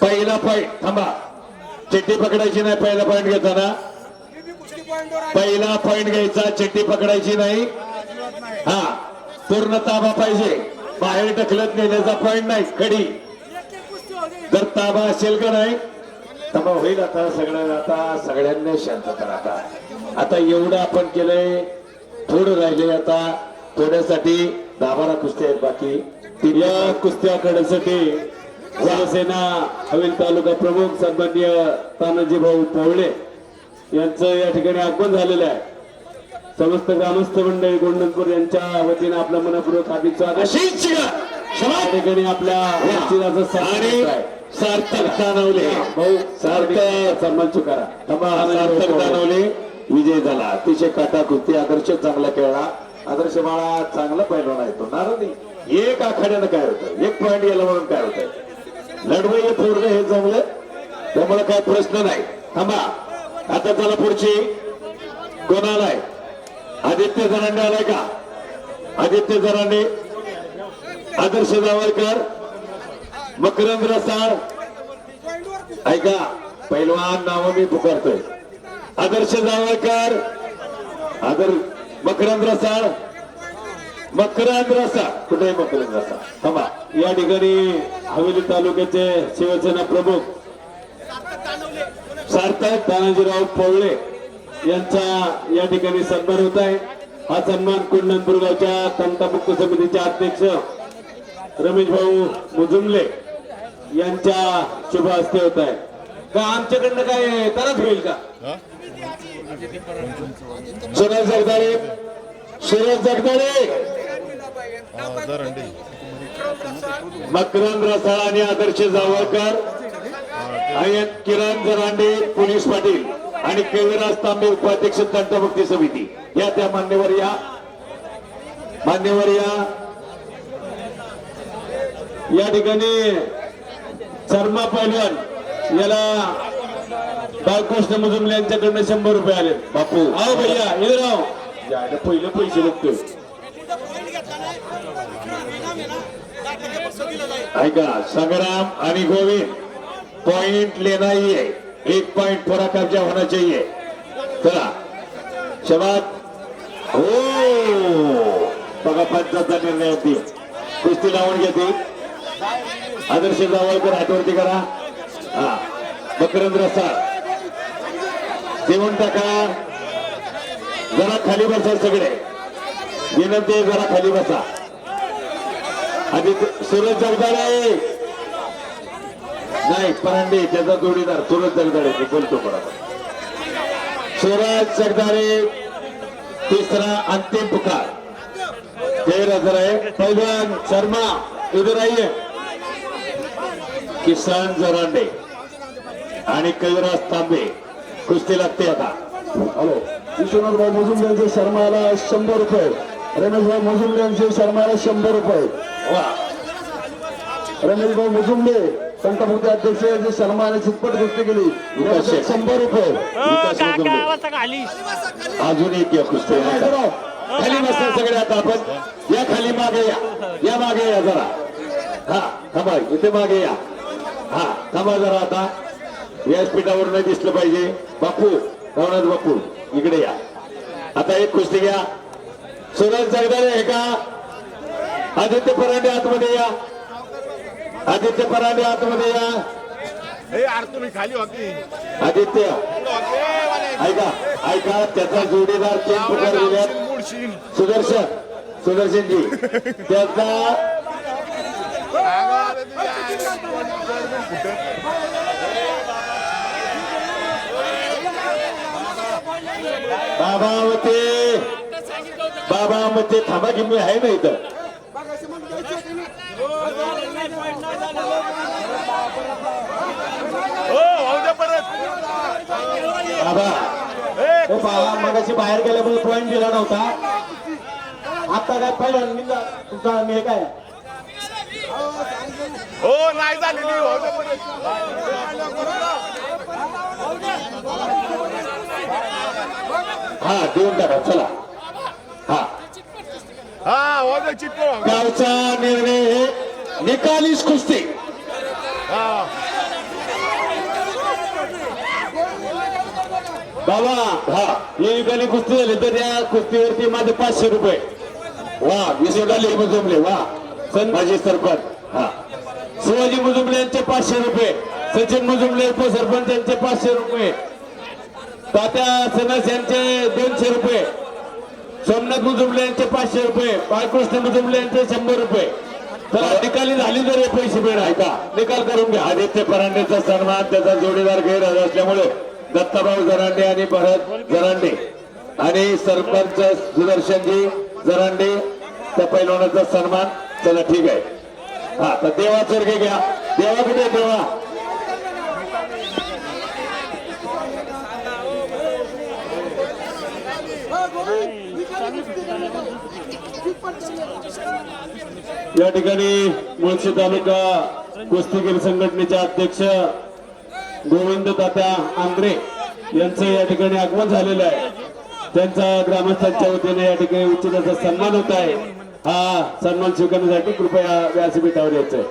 पहिला पॉईंट थांबा. चिठ्ठी पकडायची नाही पहिला पॉईंट घेताना. पहिला पॉईंट घ्यायचा चिठ्ठी पकडायची नाही. हा पूर्ण ताबा पाहिजे. बाहेर ढकलत नेण्याचा पॉईंट नाही कडी जर ताबा असेल का नाही? ताबा होईल आता सगळ्या आता सगळ्यांनी शांतता आता. आता एवढं आपण केलंय थोडं राहिले आता. थोड्यासाठी दहा बारा कुस्त्या आहेत बाकी. या कुस्त्या करण्यासाठी शिवसेना हवेल तालुका प्रमुख सन्मान्य तानाजी भाऊ पोवळे यांचं या ठिकाणी आगमन झालेलं आहे. समस्त ग्रामस्थ मंडळी गोंडनपूर यांच्या वतीने आपलं मनपूर्वक हार्दिक स्वागत. या ठिकाणी आपल्या. सार्थक दानवले भाऊ सार्थक सन्मान चुकारा सार्थक दानवले विजय झाला. अतिशय काटा कुस्ती आदर्श चांगला खेळला. आदर्श बाळा चांगला पैलवान आहे तो. नारा नाही एक आखाड्यानं काय होतं एक पॉईंट गेला म्हणून काय होतंय? लढवं पूर्ण हे जमलं. त्यामुळे काय प्रश्न नाही. थांबा. आता चला पुढची. कोण आलाय आदित्य जरांडे आलाय का? आदित्य जरांडे. आदर्श जावळकर. मकरंद रसाळ. ऐका पैलवान नाव मी पुकारतोय. आदर्श जावळकर. आदर मकरंद रसाळ. मकरंद रसाळ कुठे मकरंद रसाळ थांबा या ठिकाणी हवेली तालुक्याचे शिवसेना प्रमुख सार्थक तानाजीराव पवळे यांचा या ठिकाणी सन्मान होत आहे. हा सन्मान कुंडनपूर गावच्या तंटामुक्त समितीचे अध्यक्ष रमेश भाऊ मुजुमले यांच्या शुभ हस्ते होत आहे. का आमच्याकडनं काय तरच होईल का? सुरेश जगदाळे सुरेश जगदाळे मकरंद रसाळ आणि आदर्श जावळकर किरण जरांडे पोलीस पाटील आणि केविराज तांबे उपाध्यक्ष तंटमुक्ती समिती. या त्या मान्यवर या. मान्यवर या. या ठिकाणी शर्मा पैलवान याला बाळकृष्ण मुजुमले यांच्याकडनं शंभर रुपये आले बापू. आओ भैया हे राव पहिलं पैसे लागतोय ऐका संग्राम आणि गोविंद पॉइंट लेना ही है एक पॉइंट थोडा कब्जा होना चाहिए चला. शबाद. हो. बघा पंचाचा निर्णय होती. कुस्ती लावून घेते. आदर्श जावळकर हातवरती करा. हा. मकरंद सर देऊन टाका. जरा खाली बसा सगळे. विनंती आहे, जरा खाली बसा. आधी सूरज जगदाळे. नाही परांडे त्याचा जोडीदार सूरज जगदाळे मी बोलतो बरोबर. सूरज जगदाळे तिसरा अंतिम पुकार. तेरा हजर आहे. पैलवान शर्मा इधर आइए किसान जरांडे आणि कैलास तांबे. कुस्ती लागते आता. हॅलो विश्वनाथ भाऊ मुजुमले शर्माला शंभर रुपये. रमेश भाऊ मुजुमले यांचे शर्माला शंभर रुपये. वा. रमेश भाऊ मुजुमले संतमुक्ती अध्यक्ष यांचे शर्माने चितपट कुस्ती केली. शंभर रुपये. खाली. अजून एक या कुस्ती आहे. खाली बसा सगळे आता आपण. या खाली मागे या. या मागे या जरा. हा थांबा इथे मागे या. हा थांबा जरा आता. व्यासपीठावर नाही दिसलं पाहिजे. बापू रावणाथ बापू इकडे या. आता एक कुस्ती घ्या. सुरज जगदाळे आहे का? आदित्य परांडे आतमध्ये या. आदित्य परांडे आतमध्ये या. खाली होती. आदित्य. ऐका ऐका त्याचा जोडीदार तीन पुकार दिल्यात सुदर्शन सुदर्शनजी त्याचा बाबा बाबा मते थांबा की मी आहे ना इथं. हो बाबा बाबा मगाशी बाहेर गेल्यामुळे पॉईंट दिला नव्हता. आता काय पहिला तुमचा मी काय? हो नाही झालेली परत. हा देऊन टाका चला. हा गावचा निर्णय निकालीच कुस्ती. बाबा हा ही निकाली कुस्ती झाली तर त्या कुस्तीवरती माझे पाचशे रुपये. वा विजय डाले मुजुमले वा. सन माझे सरपंच हा. शिवाजी मुजुमले यांचे पाचशे रुपये. सचिन मुजुमले उपसरपंच यांचे पाचशे रुपये. तात्या सनस यांचे दोनशे रुपये. सोमनाथ मुजुमले यांचे पाचशे रुपये बाळकृष्ण मुजुमले यांचे शंभर रुपये. चला निकाली झाली जर हे पैसे मिळ ऐका निकाल करून घ्या. आदित्य परांडेचा सन्मान त्याचा जोडीदार गैरहजर असल्यामुळे दत्ताभाऊ जरांडे आणि भरत जरांडे. आणि सरपंच सुदर्शनजी जरांडे त्या पैलवानाचा सन्मान. चला ठीक आहे. हा तर देवा चर्गे घ्या. देवा कुठे देवा? या ठिकाणी मुळशी तालुका कुस्तीगीर संघटनेचे अध्यक्ष गोविंद तात्या आंग्रे यांचं या ठिकाणी आगमन झालेलं आहे. त्यांचा ग्रामस्थांच्या वतीने या ठिकाणी उचिताचा सन्मान होत आहे. हा सन्मान स्वीकारण्यासाठी कृपया व्यासपीठावर यायचंय.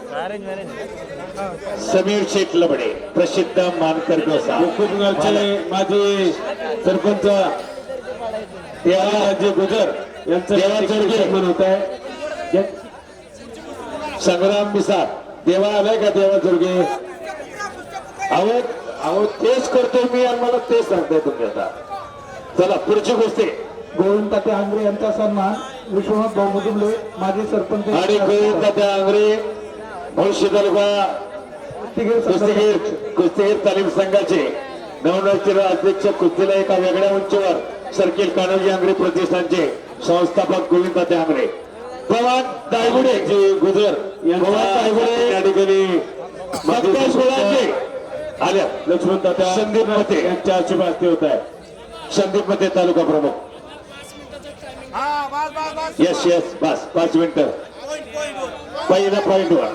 समीर शेख लबडे प्रसिद्ध मानकर डोसा माजी सरपंच गुजर यांचं सन्मान होत आहे संग्राम मिसाळ देवा आलाय का देवा दुर्गे? अहो अहो तेच करतोय मी आणि मला तेच सांगताय तुम्ही आता. चला पुढची गोष्टी गोविंद तात्या आंग्रे यांचा सन्मान विश्वनाथ भाऊ माजी सरपंच आणि गोविंद त्या आंग्रे मुळशी तालुका कुस्तीगीर कुस्तीगीर तालीम संघाचे नवनवचिर अध्यक्ष कुस्तीला एका वेगळ्या उंचीवर सर्किल कान्होजी आंग्रे प्रतिष्ठानचे. संस्थापक गोविंद त्या आंग्रे पवन दायगुडे. जे गुजर. यांचा दायगुडे. या ठिकाणी सत्तावीस सोळाचे आल्या. लक्ष्मण तात्या संदीप मते. यांच्या शुभ हस्ते होत आहे. संदीपमध्ये तालुका प्रमुख. हा यस यस बस. पाच मिनिटं. पहिला पॉइंट वर.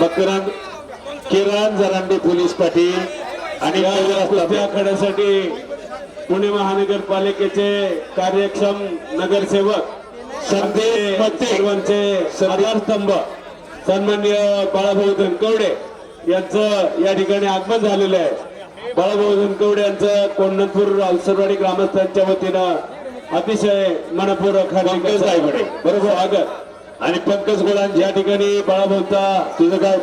मकरान किरण जरांडे पोलीस पाटील आणि. आखाड्यासाठी पुणे महानगरपालिकेचे कार्यक्षम नगरसेवक. सर्वांचे आधारस्तंभ सन्मान्य बाळाभाऊ धनकवडे यांचं या ठिकाणी आगमन झालेलं आहे. बाळाभाऊ धनकवडे यांचं कोंढणपूर अवसरवाडी ग्रामस्थांच्या वतीनं अतिशय मनपूर्वक. बरोबर. स्वागत. आणि पंकज गोळांजी या ठिकाणी बाळाभाऊचा तुझं काय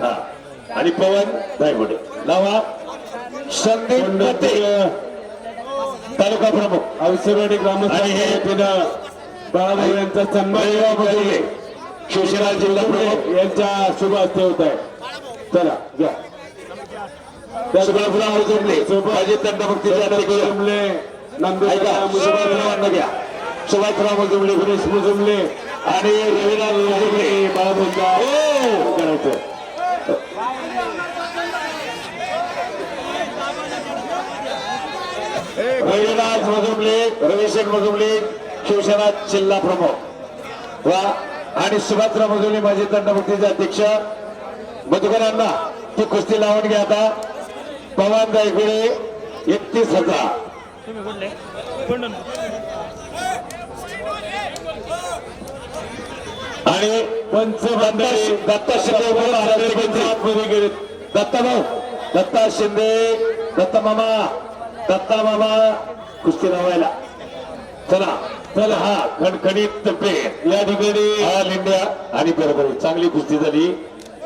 हा. आणि पवन दायगुडे लावा. संदीप मते तालुका प्रमुख. हे- वतीनं बाळाभाऊ यांचा सन्मान शिवसेना जिल्हा प्रमुख. यांच्या शुभ हस्ते होत आहे. चला घ्या सुभाषराव जोडले तंटमुक्तीचे अध्यक्ष. मुजुमले ऐका सुभाषरावांना घ्या सुभाषराव मुजुमले सुरेश मुजुमले आणि रविराज मुजुमले बाळाभाऊचा करायचं रविराज मजुमले रविशेख मजुमले शिवसेना जिल्हा प्रमुख. वा आणि सुभाषराव मजुमले माझे तंटमुक्तीचे अध्यक्ष. मधुकरांना ती कुस्ती लावून घ्या आता. पवन दायगुडे एकतीस हजार. आणि दत्ता शिंदे दत्ता भाऊ. दत्ता शिंदे दत्ता मामा. दत्ता मामा कुस्ती लावायला. चला चला हा खणखणीत पे या ठिकाणी ऑल इंडिया आणि बरोबर चांगली कुस्ती झाली.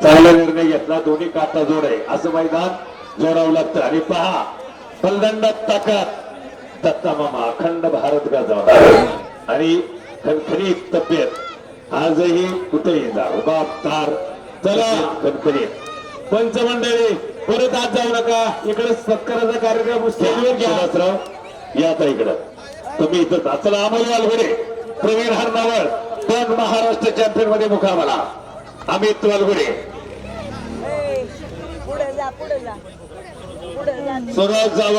चांगला निर्णय घेतला. दोन्ही काटा जोड आहे. असं मैदान जोडावं लागतं. आणि पहा पलदंडात ताकद. दत्ता मामा अखंड भारत गाजवणार आणि खणखणीत तब्येत आजही कुठेही जा. उभा तार. चला. खणखणीत पंचमंडळी. परत आज जाऊ नका. इकडे सत्काराचा कार्यक्रम स्टेजवर घ्या. या आता इकडं. तुम्ही इथं. चला अमोल वालगुडे प्रवीण हरनावळ दोन महाराष्ट्र चॅम्पियनमध्ये मुकामाला अमित वालगुडे पुढे जा पुढे जा. पुढे जा. स्वराज जावळ